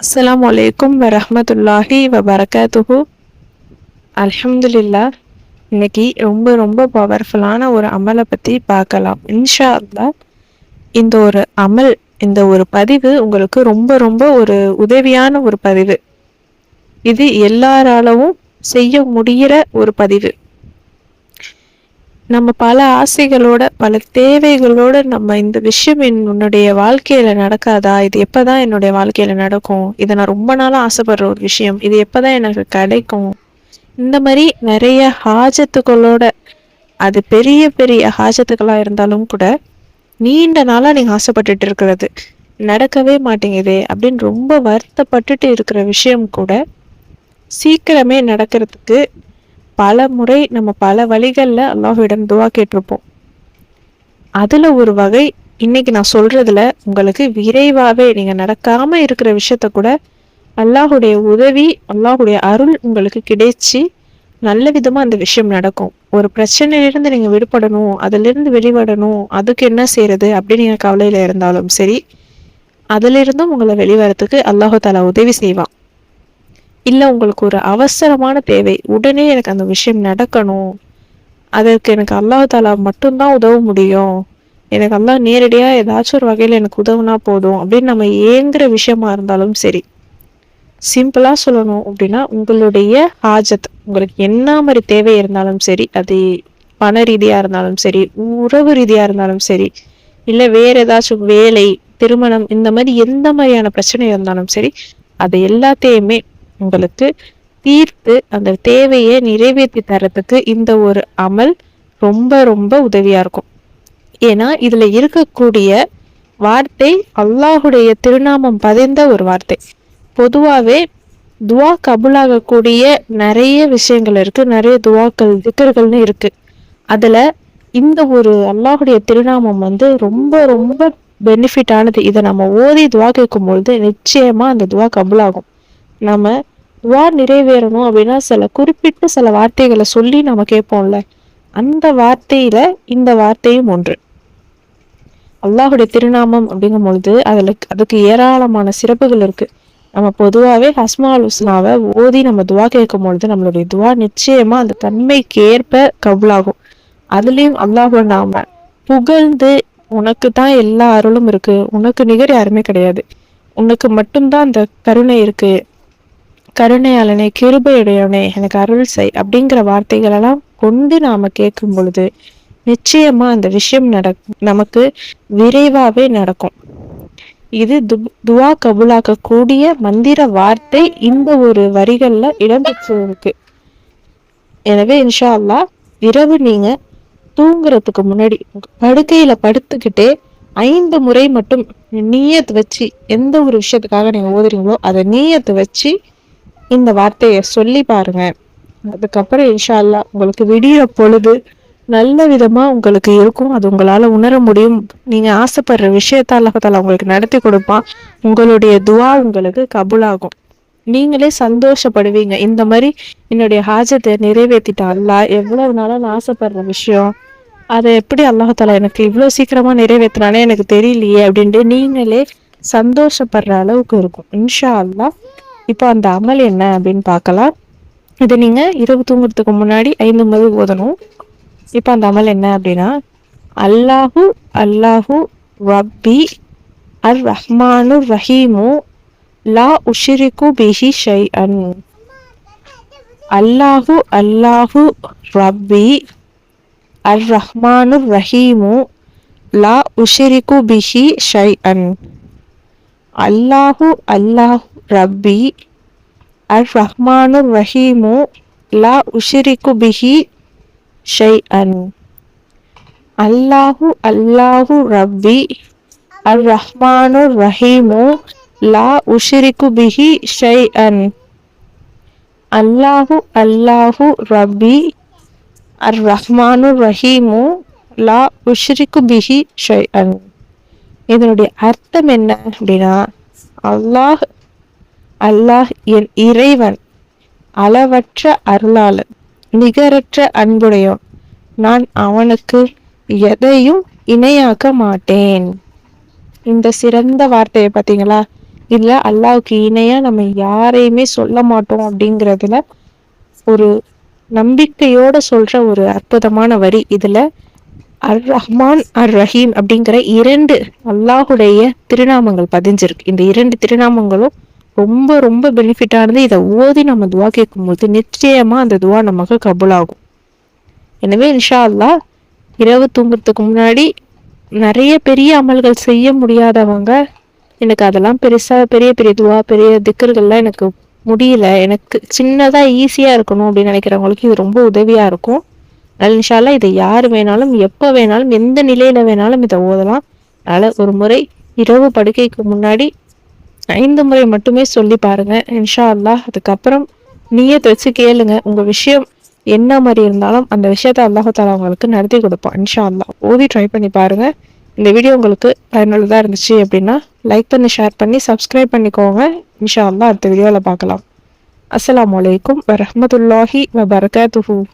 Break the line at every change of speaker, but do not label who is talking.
அஸ்லாம் அலைக்கும் வரமத்துல்லாஹி வபரகாத்துஹு அலமதுல்லா இன்னைக்கு ரொம்ப ரொம்ப பவர்ஃபுல்லான ஒரு அமலை பற்றி பார்க்கலாம். இன்ஷா அல்லா இந்த ஒரு அமல் இந்த ஒரு பதிவு உங்களுக்கு ரொம்ப ரொம்ப ஒரு உதவியான ஒரு பதிவு. இது எல்லாராலவும் செய்ய முடிகிற ஒரு பதிவு. நம்ம பல ஆசைகளோட பல தேவைகளோட நம்ம இந்த விஷயம் என்னுடைய வாழ்க்கையில நடக்காதா? இது எப்பதான் என்னுடைய வாழ்க்கையில நடக்கும்? இதை நான் ரொம்ப நாளா ஆசைப்படுற ஒரு விஷயம். இது எப்பதான் எனக்கு கிடைக்கும்? இந்த மாதிரி நிறைய ஹாஜத்துக்களோட அது பெரிய பெரிய ஹாஜத்துக்களா இருந்தாலும் கூட நீண்ட நாளா நீங்க ஆசைப்பட்டுட்டு இருக்கிறது. நடக்கவே மாட்டேங்குதே அப்படின்னு ரொம்ப வருத்தப்பட்டுட்டு இருக்கிற விஷயம் கூட சீக்கிரமே நடக்கிறதுக்கு பல முறை நம்ம பல வழிகளில் அல்லாஹ்விடம் துவா கேட்டிருப்போம். அதில் ஒரு வகை இன்னைக்கு நான் சொல்றதுல உங்களுக்கு விரைவாகவே நீங்கள் நடக்காமல் இருக்கிற விஷயத்த கூட அல்லாஹுடைய உதவி அல்லாஹுடைய அருள் உங்களுக்கு கிடைச்சி நல்ல விதமாக அந்த விஷயம் நடக்கும். ஒரு பிரச்சனையிலிருந்து நீங்கள் விடுபடணும் அதிலிருந்து வெளிவடணும் அதுக்கு என்ன செய்யறது அப்படின்னு நீங்கள் கவலையில் இருந்தாலும் சரி அதிலிருந்தும் உங்களை வெளிவரத்துக்கு அல்லாஹு தாலா உதவி செய்வான். இல்லை உங்களுக்கு ஒரு அவசரமான தேவை. உடனே எனக்கு அந்த விஷயம் நடக்கணும். அதற்கு எனக்கு அல்லாஹாலா மட்டும்தான் உதவ முடியும். எனக்கு அல்லா நேரடியாக ஏதாச்சும் ஒரு வகையில் எனக்கு உதவுனா போதும். அப்படின்னு நம்ம ஏங்குற விஷயமா இருந்தாலும் சரி. சிம்பிளாக சொல்லணும் அப்படின்னா உங்களுடைய ஆஜத் உங்களுக்கு என்ன மாதிரி தேவை இருந்தாலும் சரி அது பண ரீதியாக இருந்தாலும் சரி உறவு ரீதியாக இருந்தாலும் சரி இல்லை வேற ஏதாச்சும் வேலை திருமணம் இந்த மாதிரி எந்த மாதிரியான பிரச்சனை இருந்தாலும் சரி அது எல்லாத்தையுமே உங்களுக்கு தீர்த்து அந்த தேவையை நிறைவேற்றி தரத்துக்கு இந்த ஒரு அமல் ரொம்ப ரொம்ப உதவியா இருக்கும். ஏன்னா இதுல இருக்கக்கூடிய வார்த்தை அல்லாஹுடைய திருநாமம் பதிந்த ஒரு வார்த்தை. பொதுவாகவே துவா கபுலாகக்கூடிய நிறைய விஷயங்கள் இருக்கு. நிறைய துவாக்கள் திக்கர்கள்னு இருக்கு. அதுல இந்த ஒரு அல்லாஹுடைய திருநாமம் வந்து ரொம்ப ரொம்ப பெனிஃபிட்டானது இதை நம்ம ஓதி துவா கேட்கும் பொழுது நிச்சயமா அந்த துவா கபுலாகும். நம்ம துவா நிறைவேறணும் அப்படின்னா சில குறிப்பிட்டு சில வார்த்தைகளை சொல்லி நம்ம கேட்போம்ல. அந்த வார்த்தையில இந்த வார்த்தையும் ஒன்று. அல்லாஹுடைய திருநாமம் அப்படிங்கும் பொழுது அதில் அதுக்கு ஏராளமான சிறப்புகள் இருக்கு. நம்ம பொதுவாகவே ஹஸ்மா உஸ்னாவை ஓதி நம்ம துவா கேட்கும் பொழுது நம்மளுடைய துவா நிச்சயமா அந்த தன்மைக்கு ஏற்ப கபுலாகும். அதுலேயும் அல்லாஹுவை நாம புகழ்ந்து உனக்கு தான் எல்லா அருளும் இருக்கு. உனக்கு நிகர் யாருமே கிடையாது. உனக்கு மட்டும்தான் அந்த கருணை இருக்கு. கருணையாளனே கிருபையுடையவனே எனக்கு அருள் செய் அப்படிங்கிற வார்த்தைகளெல்லாம் கொண்டு நாம கேட்கும் பொழுது நிச்சயமா அந்த விஷயம் நட நமக்கு விரைவாவே நடக்கும். இது து துவா கபுலாக்கக்கூடிய மந்திர வார்த்தை இந்த ஒரு வரிகள்ல இடம்பெற்று இருக்கு எனவே இன்ஷா அல்லாஹ் இரவு நீங்க தூங்குறதுக்கு முன்னாடி படுக்கையில படுத்துக்கிட்டே ஐந்து முறை மட்டும் நீயத்து வச்சு எந்த ஒரு விஷயத்துக்காக நீங்க ஓதுறீங்களோ அதை நீயத்து வச்சு இந்த வார்த்தையை சொல்லி பாருங்க. அதுக்கப்புறம் இன்ஷா அல்லாஹ் உங்களுக்கு விடிய பொழுது நல்ல விதமா உங்களுக்கு இருக்கும். அது உங்களால உணர முடியும். நீங்க ஆசைப்படுற விஷயத்த அல்லாஹால உங்களுக்கு நடத்தி கொடுப்பான். உங்களுடைய துவா உங்களுக்கு கபுலாகும். நீங்களே சந்தோஷப்படுவீங்க. இந்த மாதிரி என்னுடைய ஹாஜத்தை நிறைவேற்றிட்டா அல்லாஹ் எவ்வளவு நாளா நான் ஆசைப்படுற விஷயம்? அதை எப்படி அல்லாஹால எனக்கு இவ்வளோ சீக்கிரமா நிறைவேற்றினாலே எனக்கு தெரியலையே அப்படின்ட்டு நீங்களே சந்தோஷப்படுற அளவுக்கு இருக்கும். இன்ஷா அல்லாஹ் இப்போ அந்த அமல் என்ன அப்படின்னு பார்க்கலாம். இதை நீங்கள் இரவு தூங்குறதுக்கு முன்னாடி ஐந்து முறை ஓதணும். இப்போ அந்த அமல் என்ன அப்படின்னா அல்லாஹு அல்லாஹு ரப்பி அர் ரஹ்மானு ரஹீமு லா உஷிரிக்கு பிஹி ஷை அன் அல்லாஹு அல்லாஹு ரப்பி அர் ரஹ்மானு ரஹீமு லா உஷிரிக்கு பிஹி ஷை அன் அல்லாஹு அல்லாஹு ரப்பி அர் ரஹ்மானு ரஹீமு லா உஷிரிக்கு பிஹி ஷை அன் அல்லாஹு அல்லாஹு ரப்பி அர் ரஹ்மானு ரஹீமு லா உஷிரிக்கு பிஹி ஷை அன் அல்லாஹு அல்லாஹு ரப்பி அர் ரஹ்மானு ரஹீமு லா உஷிரிக்கு பிஹி ஷை அன் இதனுடைய அர்த்தம் என்ன அப்படின்னா அல்லாஹ் அல்லாஹ் என் இறைவன் அளவற்ற அருளாளன் நிகரற்ற அன்புடையோன் நான் அவனுக்கு எதையும் இணையாக்க மாட்டேன். இந்த சிறந்த வார்த்தையை பார்த்தீங்களா? இல்லை அல்லாவுக்கு இணையாக நம்ம யாரையுமே சொல்ல மாட்டோம் அப்படிங்கிறதுல ஒரு நம்பிக்கையோட சொல்ற ஒரு அற்புதமான வரி இதுல அர் ரஹ்மான் அர் ரஹீம் அப்படிங்கிற இரண்டு அல்லாஹுடைய திருநாமங்கள் பதிஞ்சிருக்கு. இந்த இரண்டு திருநாமங்களும் ரொம்ப ரொம்ப பெனிஃபிட்டானது இதை ஓதி நம்ம துவா கேட்கும்போது நிச்சயமா அந்த துவா நமக்கு கபுலாகும். எனவே இன்ஷா அல்லா இரவு தூங்குறதுக்கு முன்னாடி நிறைய பெரிய அமல்கள் செய்ய முடியாதவங்க எனக்கு அதெல்லாம் பெருசாக பெரிய பெரிய துவா பெரிய திக்கர்கள்லாம் எனக்கு முடியல. எனக்கு சின்னதாக ஈஸியாக இருக்கணும் அப்படின்னு நினைக்கிறவங்களுக்கு இது ரொம்ப உதவியாக இருக்கும். இன்ஷால்லா இதை யார் வேணாலும் எப்போ வேணாலும் எந்த நிலையில் வேணாலும் இதை ஓதலாம். அதனால் ஒரு முறை இரவு படுக்கைக்கு முன்னாடி ஐந்து முறை மட்டுமே சொல்லி பாருங்க. இன்ஷா அல்லாஹ் அதுக்கப்புறம் நீயே வச்சு கேளுங்க. உங்கள் விஷயம் என்ன மாதிரி இருந்தாலும் அந்த விஷயத்த அல்லாஹால உங்களுக்கு நடத்தி கொடுப்பான். இன்ஷா அல்லா ஓதி ட்ரை பண்ணி பாருங்க. இந்த வீடியோ உங்களுக்கு பயனுள்ளதாக இருந்துச்சு அப்படின்னா லைக் பண்ணி ஷேர் பண்ணி சப்ஸ்கிரைப் பண்ணிக்கோங்க. இன்ஷா அல்லா அடுத்த வீடியோவில் பார்க்கலாம். அஸ்லாம் வலைக்கம் வரமத்துல்லாஹி வபர்காத்துஹூ.